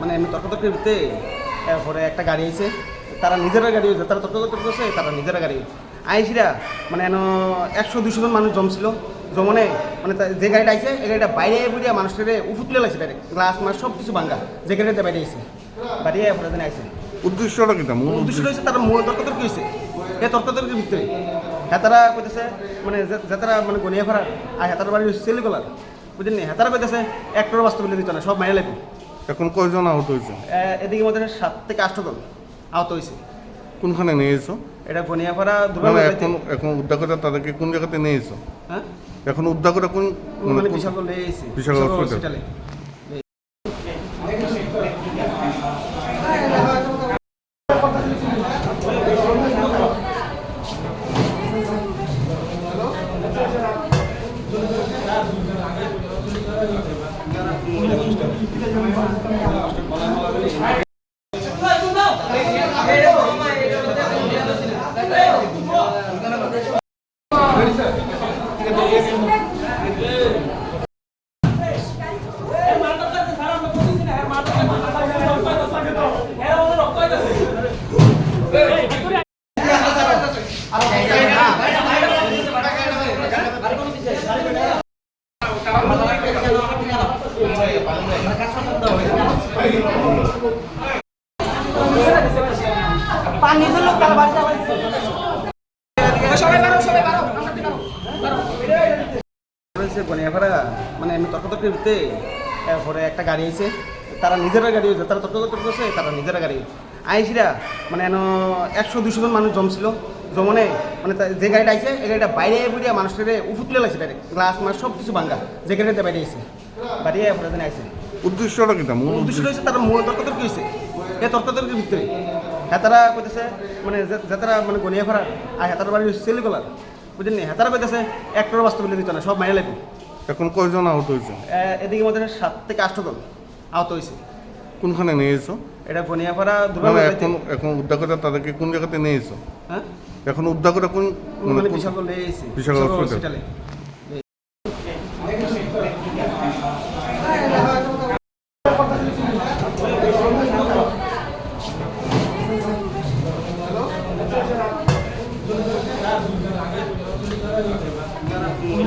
মানে এমনি তর্কতর্কের ভিতরে এরপরে একটা গাড়ি আইছে তারা নিজেরা গাড়ি হয়েছে তারা তর্ক তর্ক করছে তারা নিজেরা গাড়ি আইসিরা মানে একশো দুশো জন মানুষ জমছিল। জমনে মানে যে গাড়িটা আইছে এই গাড়িটা বাইরে বুড়িয়া মানুষের উফু তুলে লাগছে ডাইরেক্ট গ্লাস মাস সব কিছু ভাঙ্গা। যে গাড়িটা বাইরে আইছে। বাইরে এরপরে যেন আইছে। উদ্দেশ্যটা মূল উদ্দেশ্য? হয়েছে তারা মূল তর্কতর্কি হয়েছে এই তর্কতর্কির ভিতরে। হেতারা কইতেছে মানে যে- যে মানে গনিয়া ফাড়া আর হেতার বাড়ি হচ্ছে সেলিকলার বুঝলেন হেতারা কইতেছে একটারও বাস্তব বলে দিত না সব মাইরে লাগবে এখন কয়জন আহত হয়েছে এদিকে মধ্যে সাত থেকে আট জন আহত হয়েছে কোনখানে নিয়েছো? এটা গনিয়াপাড়া মানে দুর্গা এখন এখন উদ্ধার করে তাদেরকে কোন জায়গাতে নিয়েছো? হ্যাঁ? এখন উদ্ধার করে কোন মানে মানে বিশাল লেগে গেছে বিশাল? হসপিটালে পানি দিল কাল বাড়ি সবাই বারো সবাই বারো হয়েছে গনিয়াপাড়া মানে এমনি তর্কতর্কের ভিতরে এরপরে একটা গাড়ি আইছে তারা নিজেরা গাড়ি হয়েছে তারা তর্ক তর্ক করছে তারা নিজেরা গাড়ি। আইসিরা মানে এন একশো দুশো জন মানুষ জমছিল। জমনে মানে যে গাড়িটা আইছে এই গাড়িটা বাইরে বুড়িয়া মানুষের উফু তুলে লাগছে ডাইরেক্ট গ্লাস মাস সব কিছু ভাঙ্গা যে গাড়িটা বাইরে আইছে। বাইরে এরপরে যেন আইছে। উদ্দেশ্যটা মূল উদ্দেশ্য হয়েছে তারা মূল তর্কতর্কি হয়েছে এই তর্কতর্কির ভিতরে হেতারা কইতেছে মানে যে তারা মানে গনিয়া ফাড়া আর হেতার বাড়ি হচ্ছে সেলিকলার বুঝলেন হেতারা কইতেছে একটারও বাস্তব বলে দিত না সব মাইরে লাগবে এখন কয়জন আহত হয়েছে? এদিকে মধ্যে সাত থেকে আট জন আহত হয়েছে কোনখানে নিয়েছো? এটা গনিয়াপাড়া দুর্গা মানে এখন এখন উদ্ধার করে তাদেরকে কোন জায়গাতে নিয়ে নিয়েছো? হ্যাঁ? এখন উদ্ধার করে কোন মানে মানে বিশাল গেছে বিশাল হসপিটালে।